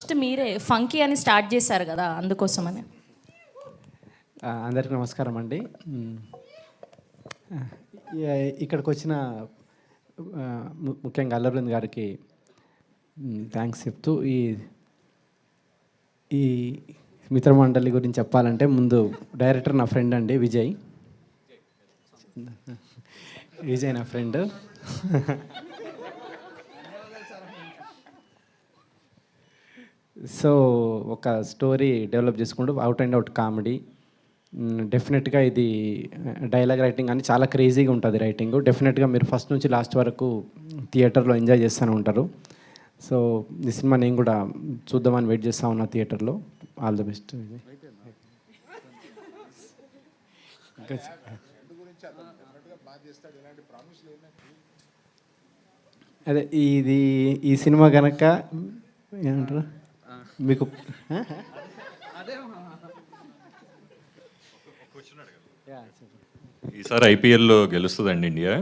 First మీరే funky అని start చేశారు కదా అందుకోసమని. అందరికి అందరికీ నమస్కారం అండి. ఇక్కడికి వచ్చిన ముఖ్యంగా అల్లబృంద్ గారికి థ్యాంక్స్ చెప్తూ ఈ ఈ మిత్రమండలి గురించి చెప్పాలంటే ముందు డైరెక్టర్ నా ఫ్రెండ్ అండి విజయ్. విజయ్ నా ఫ్రెండ్ సో ఒక స్టోరీ డెవలప్ చేసుకుంటూ అవుట్ అండ్ అవుట్ కామెడీ. డెఫినెట్గా ఇది డైలాగ్ రైటింగ్ అని చాలా క్రేజీగా ఉంటుంది రైటింగ్. డెఫినెట్గా మీరు ఫస్ట్ నుంచి లాస్ట్ వరకు థియేటర్లో ఎంజాయ్ చేస్తూనే ఉంటారు. సో ఈ సినిమా నేను కూడా చూద్దామని వెయిట్ చేస్తా ఉన్నా థియేటర్లో. All the best. అదే ఇది ఈ సినిమా కనుక ఏమంటారు మీకు. ఈసారి ఐపీఎల్లో గెలుస్తుందండి ఇండియా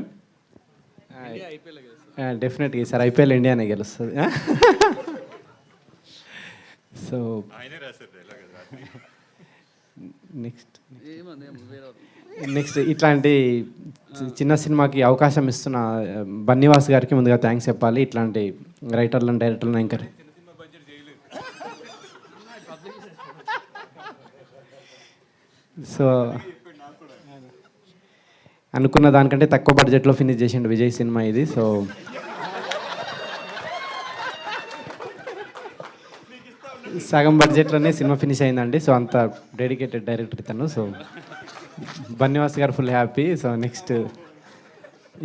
ఆ, డెఫినెట్గా ఈసారి ఐపీఎల్ ఇండియానే గెలుస్తుంది? సో నెక్స్ట్ నెక్స్ట్ ఇట్లాంటి చిన్న సినిమాకి అవకాశం ఇస్తున్న బన్నీవాస్ గారికి ముందుగా థ్యాంక్స్ చెప్పాలి ఇట్లాంటి రైటర్లను డైరెక్టర్లను ఎంకరేజ్ సో అనుకున్న దానికంటే తక్కువ బడ్జెట్లో ఫినిష్ చేసిండు విజయ్ సినిమా ఇది సో. సగం బడ్జెట్లోనే సినిమా ఫినిష్ అయిందండి సో అంత డెడికేటెడ్ డైరెక్టర్ ఇతను సో. బన్నివాస్ గారు full happy so next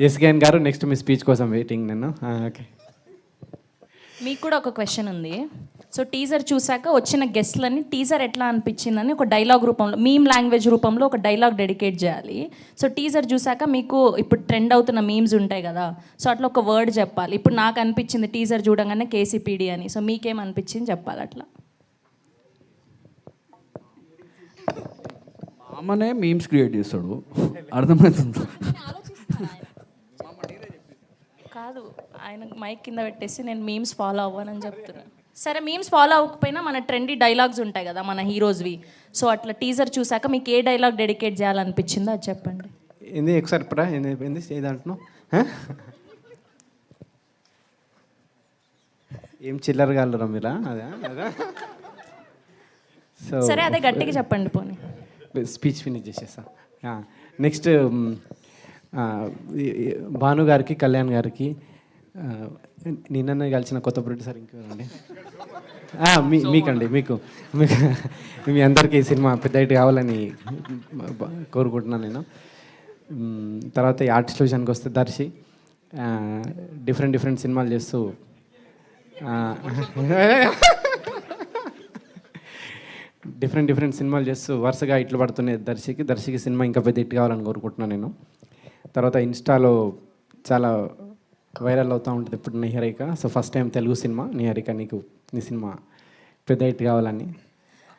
SKN గారు నెక్స్ట్ మీ స్పీచ్ కోసం వెయిటింగ్ నేను. Ah, ఓకే మీకు కూడా ఒక క్వశ్చన్ ఉంది. సో టీజర్ చూసాక వచ్చిన గెస్ట్లని టీజర్ ఎట్లా అనిపించిందని ఒక డైలాగ్ రూపంలో మీమ్ లాంగ్వేజ్ రూపంలో ఒక డైలాగ్ డెడికేట్ చేయాలి. సో టీజర్ చూసాక మీకు ఇప్పుడు ట్రెండ్ అవుతున్న మీమ్స్ ఉంటాయి కదా సో అట్లా ఒక వర్డ్ చెప్పాలి. ఇప్పుడు నాకు అనిపించింది టీజర్ చూడంగానే కేసీపీడి అని. సో మీకేం అనిపించింది చెప్పాలి అట్లా? మామనే మీమ్స్ క్రియేట్ చేస్తాడు. అర్థమవుతుంది కాదు ఆయన మైక్ కింద పెట్టేసి నేను మీమ్స్ ఫాలో అవ్వనని చెప్తున్నాను సరే మీమ్స్ ఫాలో అవ్వకపోయినా మన ట్రెండీ డైలాగ్స్ ఉంటాయి కదా మన హీరోస్వి సో అట్లా టీజర్ చూసాక మీకు ఏ డైలాగ్ డెడికేట్ చేయాలనిపించిందో అది చెప్పండి. ఏంది ఒకసారి ఇప్పుడా? ఏంది ఏంది ఏది అంటున్నావు? హ? ఏం చిల్లర గలరా మీరా? అదే అదే? సో సరే అదే గట్టిగా చెప్పండి పోనీ. స్పీచ్ ఫినిష్ చేసేసా నెక్స్ట్ భాను గారికి కళ్యాణ్ గారికి ఆ, నిన్ననే కలిసిన కొత్త ప్రొడ్యూసర్ ఇంకెవరండి? మీ మీకండి మీకు. మీకు మీ అందరికీ ఈ సినిమా పెద్ద హిట్ కావాలని కోరుకుంటున్నాను నేను. తర్వాత ఈ ఆర్టిస్ట్ విషయానికి వస్తే దర్శి. డిఫరెంట్ డిఫరెంట్ సినిమాలు చేస్తూ డిఫరెంట్ డిఫరెంట్ సినిమాలు చేస్తూ వరుసగా ఇట్లు పడుతున్నాయి దర్శికి. దర్శికి సినిమా ఇంకా పెద్ద హిట్ కావాలని కోరుకుంటున్నాను నేను. తర్వాత ఇన్స్టాలో చాలా వైరల్ అవుతూ ఉంటుంది ఇప్పుడు Niharika. So first time Telugu cinema. Niharika నీకు నీ సినిమా పెద్ద హిట్ కావాలని.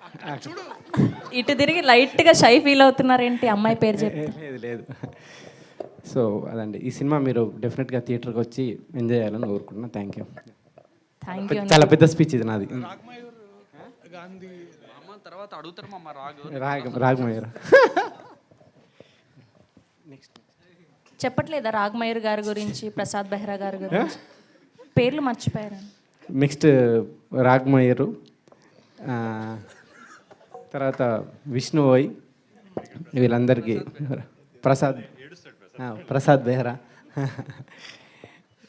ఇటు తిరిగి లైట్గా షై ఫీల్ అవుతున్నారేంటి? అమ్మాయి పేరు చెప్పి లేదు లేదు. సో అదండి. ఈ సినిమా మీరు డెఫినెట్గా థియేటర్కి వచ్చి ఎంజాయ్ చేయాలని కోరుకుంటున్నాను థ్యాంక్ యూ థ్యాంక్ యూ చాలా పెద్ద స్పీచ్ ఇది నాది. మామ తర్వాత అడుగుతారు మామ రాగు రాగ రాగమయ్యారు చెప్పట్లేదా రాగమయూర్ గారి గురించి ప్రసాద్ బెహ్రా గారి గురించి? పేర్లు మర్చిపోయారు. నెక్స్ట్ రాగమయ్యరు ఆ, తర్వాత విష్ణు ఓయ్ వీళ్ళందరికీ ప్రసాద్ ప్రసాద్ బెహ్రా.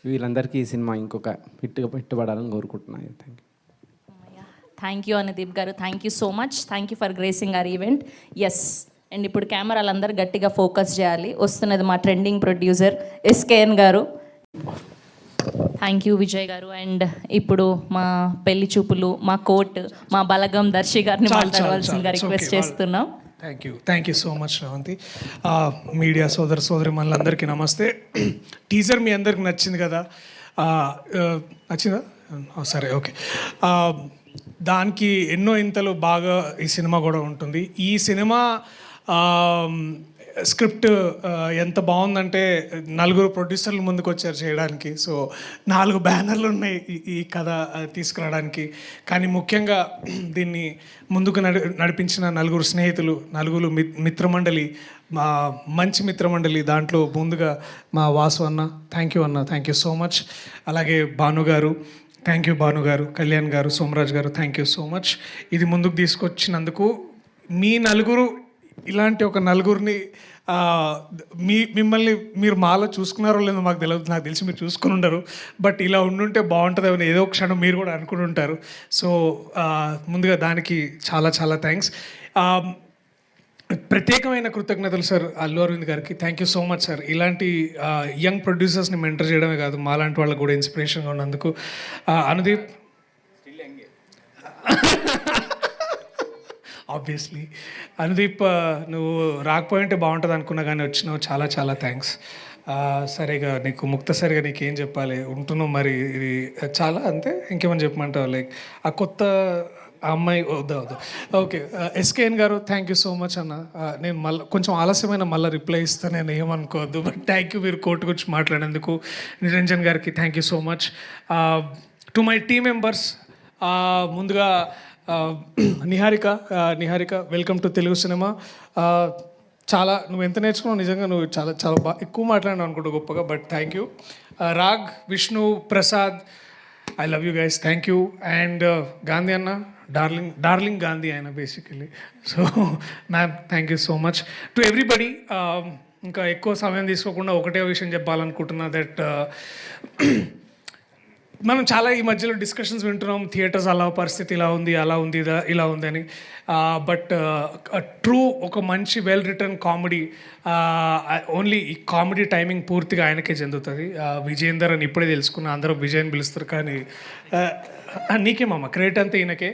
వీళ్ళందరికీ ఈ సినిమా ఇంకొక హిట్గా పెట్టుబడాలని కోరుకుంటున్నాను thank you thank you Anudeep గారు. Thank you so much thank you for gracing our event yes and ఇప్పుడు కెమెరాలు అందరూ గట్టిగా ఫోకస్ చేయాలి. వస్తున్నది మా ట్రెండింగ్ ప్రొడ్యూసర్ ఎస్కేఎన్ గారు. థ్యాంక్ యూ విజయ్ గారు. అండ్ ఇప్పుడు మా పెళ్ళి చూపులు మా కోట్ మా బలగం దర్శి గారిని మాట్లాడవలసిందిగా రిక్వెస్ట్ చేస్తున్నాం. Thank you thank you so much Sravanthi ఆ, మీడియా సోదర సోదరి మనందరికీ నమస్తే. టీజర్ మీ అందరికి నచ్చింది కదా? నచ్చిందా? సరే ఓకే. దానికి ఎన్నో ఇంతలు బాగా ఈ సినిమా కూడా ఉంటుంది. ఈ సినిమా స్క్రిప్ట్ ఎంత బాగుందంటే నలుగురు ప్రొడ్యూసర్లు ముందుకు వచ్చారు చేయడానికి. సో నాలుగు బ్యానర్లు ఉన్నాయి ఈ- ఈ కథ తీసుకురావడానికి. కానీ ముఖ్యంగా దీన్ని ముందుకు నడి నడిపించిన నలుగురు స్నేహితులు నలుగురు మి మిత్రమండలి మా మంచి మిత్రమండలి దాంట్లో ముందుగా మా వాసు అన్న. థ్యాంక్ యూ అన్న. థ్యాంక్ యూ సో మచ్ అలాగే భాను గారు. థ్యాంక్ యూ భాను గారు. కళ్యాణ్ గారు సోమరాజ్ గారు థ్యాంక్ యూ సో మచ్ ఇది ముందుకు తీసుకొచ్చినందుకు మీ నలుగురు ఇలాంటి ఒక నలుగురిని మీ మిమ్మల్ని మీరు మాలో చూసుకున్నారో లేదో మాకు తెలియదు నాకు తెలిసి మీరు చూసుకుని ఉండరు. బట్ ఇలా ఉండుంటే బాగుంటుంది అని ఏదో ఒక క్షణం మీరు కూడా అనుకుని ఉంటారు. సో ముందుగా దానికి చాలా చాలా థ్యాంక్స్ ప్రత్యేకమైన కృతజ్ఞతలు సార్ అల్లు అరవింద్ గారికి. Thank you so much sir ఇలాంటి యంగ్ ప్రొడ్యూసర్స్ని మెంటర్ చేయడమే కాదు మాలాంటి వాళ్ళకు కూడా ఇన్స్పిరేషన్గా ఉన్నందుకు. అనుదీప్. ఆబ్వియస్లీ అనుదీప్ uh, నువ్వు రాకపోయింటే బాగుంటుంది అనుకున్నా కానీ వచ్చినావు. చాలా చాలా థ్యాంక్స్ సరిగా నీకు ముక్తసరిగా నీకు ఏం చెప్పాలి? ఉంటున్నావు మరి. ఇది చాలా అంతే ఇంకేమని చెప్పమంటావు? లైక్ ఆ కొత్త ఆ అమ్మాయి వద్దా వద్దు ఓకే ఎస్కేఎన్ గారు థ్యాంక్ యూ సో మచ్ అన్న. నేను మళ్ళీ కొంచెం ఆలస్యమైన మళ్ళీ రిప్లై ఇస్తాను నేను ఏమనుకోవద్దు. బట్ థ్యాంక్ యూ మీరు కోర్టు గురించి మాట్లాడేందుకు నిరంజన్ గారికి thank you so much to my team members ముందుగా Niharika Niharika welcome to Telugu cinema. చాలా నువ్వు ఎంత నేర్చుకున్నావు? నిజంగా నువ్వు చాలా చాలా బాగా ఎక్కువ మాట్లాడినావు అనుకుంటా గొప్పగా but thank you Raag Vishnu Prasad I love you guys thank you and Gandhi అన్న డార్లింగ్ డార్లింగ్ గాంధీ ఆయన basically so ma'am thank you so much to everybody ఇంకా ఎక్కువ సమయం తీసుకోకుండా ఒకటే విషయం చెప్పాలనుకుంటున్నా దట్ మనం చాలా ఈ మధ్యలో డిస్కషన్స్ వింటున్నాం. థియేటర్స్ అలా పరిస్థితి ఇలా ఉంది అలా ఉంది ఇలా ఉంది అని. బట్ ట్రూ ఒక మంచి వెల్ రిటర్న్ కామెడీ ఓన్లీ ఈ కామెడీ టైమింగ్ పూర్తిగా ఆయనకే చెందుతుంది. విజయేందర్ అని ఇప్పుడే తెలుసుకున్నా అందరూ విజయన్ పిలుస్తారు కానీ నీకే మామ క్రెడిట్ అంతా ఈయనకే.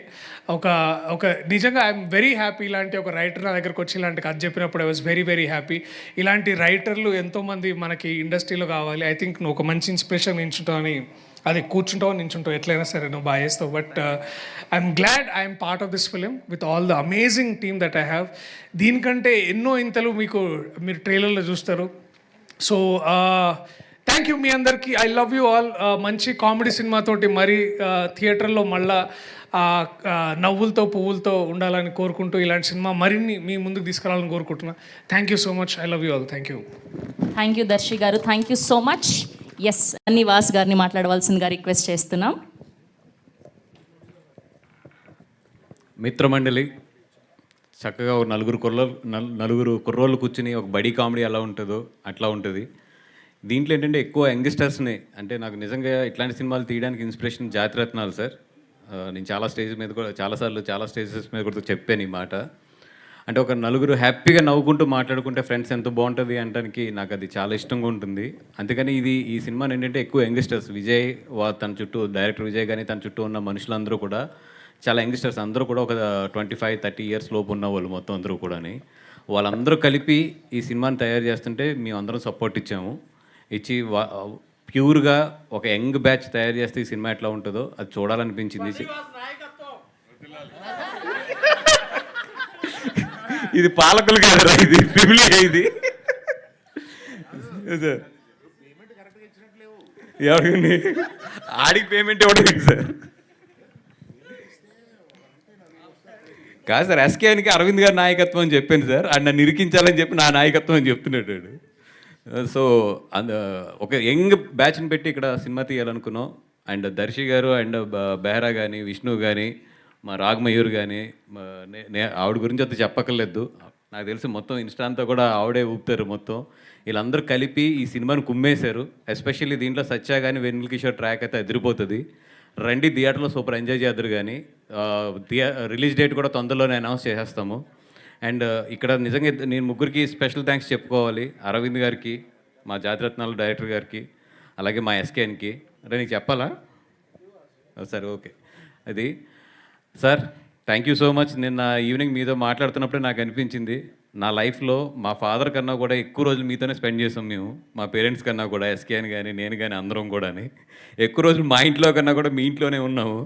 ఒక ఒక నిజంగా ఐఎమ్ వెరీ హ్యాపీ ఇలాంటి ఒక రైటర్ నా దగ్గరకు వచ్చి ఇలాంటి కథ చెప్పినప్పుడు I was very very happy ఇలాంటి రైటర్లు ఎంతోమంది మనకి ఇండస్ట్రీలో కావాలి. ఐ థింక్ నువ్వు ఒక మంచి ఇన్స్పిరేషన్ నించుంటావు అది కూర్చుంటావు నించుంటావు ఎట్లయినా సరే నువ్వు బాగా చేస్తావు. But I'm glad I'm part of this film with all the amazing team that I have దీనికంటే ఎన్నో ఇంతలు మీకు మీరు ట్రైలర్లో చూస్తారు. సో థ్యాంక్ యూ మీ అందరికీ. ఐ లవ్ యూ ఆల్ మంచి కామెడీ సినిమాతోటి మరీ uh, థియేటర్లో మళ్ళా నవ్వులతో పువ్వులతో ఉండాలని కోరుకుంటూ ఇలాంటి సినిమా మరిన్ని మీ ముందుకు తీసుకురావాలని కోరుకుంటున్నా. Thank you so much I love you all thank you thank you Darshi గారు. Thank you so much S Nivas గారిని మాట్లాడవలసిందిగా రిక్వెస్ట్ చేస్తున్నాం. మిత్రమండలి చక్కగా ఒక నలుగురు కుర్ర నలుగురు కుర్రోళ్ళు కూర్చుని ఒక బడీ కామెడీ ఎలా ఉంటుందో అట్లా ఉంటుంది. దీంట్లో ఏంటంటే ఎక్కువ యంగ్స్టర్స్ని అంటే నాకు నిజంగా ఇట్లాంటి సినిమాలు తీయడానికి ఇన్స్పిరేషన్ జాతిరత్నాలు సార్ నేను చాలా స్టేజ్ మీద కూడా చాలాసార్లు చాలా స్టేజెస్ మీద కూడా చెప్పాను ఈ మాట. అంటే ఒక నలుగురు హ్యాపీగా నవ్వుకుంటూ మాట్లాడుకుంటే ఫ్రెండ్స్ ఎంత బాగుంటుంది అనడానికి నాకు అది చాలా ఇష్టంగా ఉంటుంది. అందుకని ఇది ఈ సినిమాని ఏంటంటే ఎక్కువ యంగ్స్టర్స్. విజయ్ వా తన చుట్టూ డైరెక్టర్ విజయ్ కానీ తన చుట్టూ ఉన్న మనుషులందరూ కూడా చాలా యంగ్స్టర్స్. అందరూ కూడా ఒక ట్వంటీ ఫైవ్ థర్టీ ఇయర్స్ లోపు ఉన్న వాళ్ళు మొత్తం అందరూ కూడాని. వాళ్ళందరూ కలిపి ఈ సినిమాని తయారు చేస్తుంటే మేము అందరం సపోర్ట్ ఇచ్చాము. ఇచ్చి ప్యూర్గా ఒక యంగ్ బ్యాచ్ తయారు చేస్తే ఈ సినిమా ఎట్లా ఉంటుందో అది చూడాలనిపించింది. ఇది పాలకులు కాదురా ఇది ఫిమిలీ ఇది. సార్. ఎవరికండి ఆడికి పేమెంట్ ఇవ్వడం సార్. కాదు సార్ ఎస్కేఎన్కి అరవింద్ గారి నాయకత్వం అని చెప్పాను సార్. ఆయన నన్ను ఇరికించాలని చెప్పి నా నాయకత్వం అని చెప్తున్నాడు వాడు. సో అంద ఒక యంగ్ బ్యాచ్ని పెట్టి ఇక్కడ సినిమా తీయాలనుకున్నాం. అండ్ దర్శి గారు అండ్ బెహ్రా కానీ విష్ణు కానీ మా రాగమయూర్ కానీ నే- ఆవిడ గురించి అంత చెప్పక్కర్లేదు. నాకు తెలిసి మొత్తం ఇన్స్టా అంతా కూడా ఆవిడే ఊపుతారు మొత్తం. వీళ్ళందరూ కలిపి ఈ సినిమాని కుమ్మేశారు. ఎస్పెషల్లీ దీంట్లో సత్య కానీ వెన్నెల కిషోర్ ట్రాక్ అయితే అదిరిపోతుంది. రండి థియేటర్లో సూపర్ ఎంజాయ్ చేద్దరు కానీ థియే రిలీజ్ డేట్ కూడా తొందరలోనే అనౌన్స్ చేసేస్తాము. అండ్ uh, ఇక్కడ నిజంగా నేను ముగ్గురికి స్పెషల్ థ్యాంక్స్ చెప్పుకోవాలి. అరవింద్ గారికి మా జాతిరత్నాల డైరెక్టర్ గారికి అలాగే మా ఎస్కేఎన్కి అంటే నీకు చెప్పాలా? సరే ఓకే. అది sir thank you so much నిన్న ఈవినింగ్ మీతో మాట్లాడుతున్నప్పుడే నాకు అనిపించింది నా లైఫ్లో మా ఫాదర్ కన్నా కూడా ఎక్కువ రోజులు మీతోనే స్పెండ్ చేసాం మేము. మా పేరెంట్స్ కన్నా కూడా ఎస్కేఎన్ కానీ నేను కానీ అందరం కూడా ఎక్కువ రోజులు మా ఇంట్లో కన్నా కూడా మీ ఇంట్లోనే ఉన్నాము.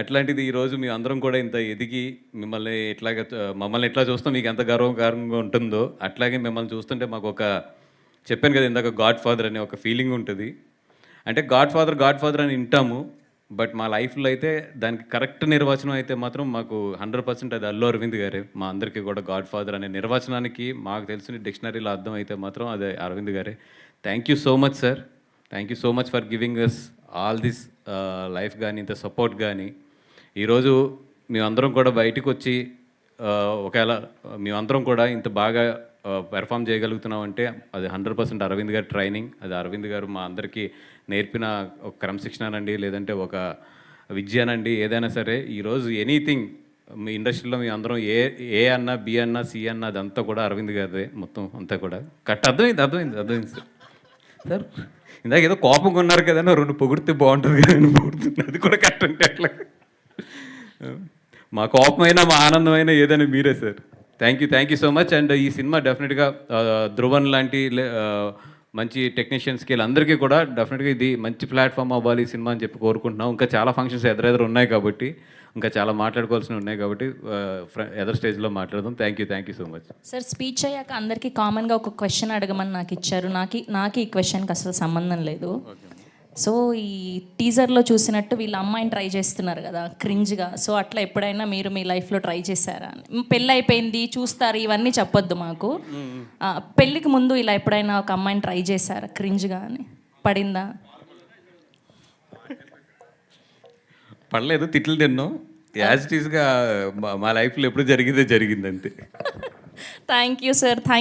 అట్లాంటిది ఈరోజు మీ అందరం కూడా ఇంత ఎదిగి మిమ్మల్ని ఎట్లాగ మమ్మల్ని ఎట్లా చూస్తాం మీకు ఎంత గర్వకారంగా ఉంటుందో అట్లాగే మిమ్మల్ని చూస్తుంటే మాకు ఒక చెప్పాను కదా ఇందాక గాడ్ ఫాదర్ అనే ఒక ఫీలింగ్ ఉంటుంది. అంటే గాడ్ ఫాదర్ గాడ్ ఫాదర్ అని వింటాము బట్ మా లైఫ్లో అయితే దానికి కరెక్ట్ నిర్వచనం అయితే మాత్రం మాకు హండ్రెడ్ పర్సెంట్ అది అల్లు అరవింద్ గారే. మా అందరికీ కూడా గాడ్ ఫాదర్ అనే నిర్వచనానికి మాకు తెలిసిన డిక్షనరీలో అర్థం అయితే మాత్రం అదే అరవింద్ గారే. Thank you so much sir thank you so much for giving us all this life కానీ ఇంత సపోర్ట్ కానీ ఈరోజు మేమందరం కూడా బయటకు వచ్చి uh, ఒకవేళ మేమందరం కూడా ఇంత బాగా uh, పెర్ఫామ్ చేయగలుగుతున్నాం అంటే అది హండ్రెడ్ పర్సెంట్ అరవింద్ గారి ట్రైనింగ్ అది అరవింద్ గారు మా అందరికీ నేర్పిన ఒక క్రమశిక్షణనండి లేదంటే ఒక విద్యనండి ఏదైనా సరే ఈరోజు ఎనీథింగ్ మీ ఇండస్ట్రీలో మీ అందరం ఏ ఏ అన్నా బి అన్నా సి అన్నా అదంతా కూడా అరవింద్ గారిదే మొత్తం అంతా కూడా. కట్ అర్థమైంది అర్థమైంది అర్థమైంది సార్. సార్ ఇందాక ఏదో కోపంగా ఉన్నారు కదా రెండు పొగిడితే బాగుంటుంది కదా పొగుడుతుంది అది కూడా కట్ అంటే అట్లా. మా కోపమైనా మా ఆనందమైనా ఏదైనా మీరే sir. Thank you thank you so much. And ఈ సినిమా డెఫినెట్గా ధ్రువన్ లాంటి మంచి టెక్నీషియన్స్కి వీళ్ళందరికీ కూడా డెఫినెట్గా ఇది మంచి ప్లాట్ఫామ్ అవ్వాలి ఈ సినిమా అని చెప్పి కోరుకుంటున్నాం. ఇంకా చాలా ఫంక్షన్స్ ఎదురెదురు ఉన్నాయి కాబట్టి ఇంకా చాలా మాట్లాడుకోవాల్సినవి ఉన్నాయి కాబట్టి ఎదర్ స్టేజ్లో మాట్లాడదాం. Thank you thank you so much sir speech అయ్యాక అందరికీ కామన్గా ఒక క్వశ్చన్ అడగమని నాకు ఇచ్చారు. నాకు నాకు ఈ క్వశ్చన్కి అసలు సంబంధం లేదు. సో ఈ టీజర్లో చూసినట్టు వీళ్ళ అమ్మాయిని ట్రై చేస్తున్నారు కదా క్రింజ్గా. సో అట్లా ఎప్పుడైనా మీరు మీ లైఫ్లో ట్రై చేశారా అని? పెళ్ళి అయిపోయింది చూస్తారు ఇవన్నీ చెప్పొద్దు మాకు. పెళ్ళికి ముందు ఇలా ఎప్పుడైనా ఒక అమ్మాయిని ట్రై చేశారా క్రింజ్గా అని? పడిందా? పడలేదు తిట్లు తిన్నాం. యాజ్ ఇట్ ఈస్గా మా లైఫ్లో ఎప్పుడు జరిగిందే జరిగింది అంతే. Thank you sir thank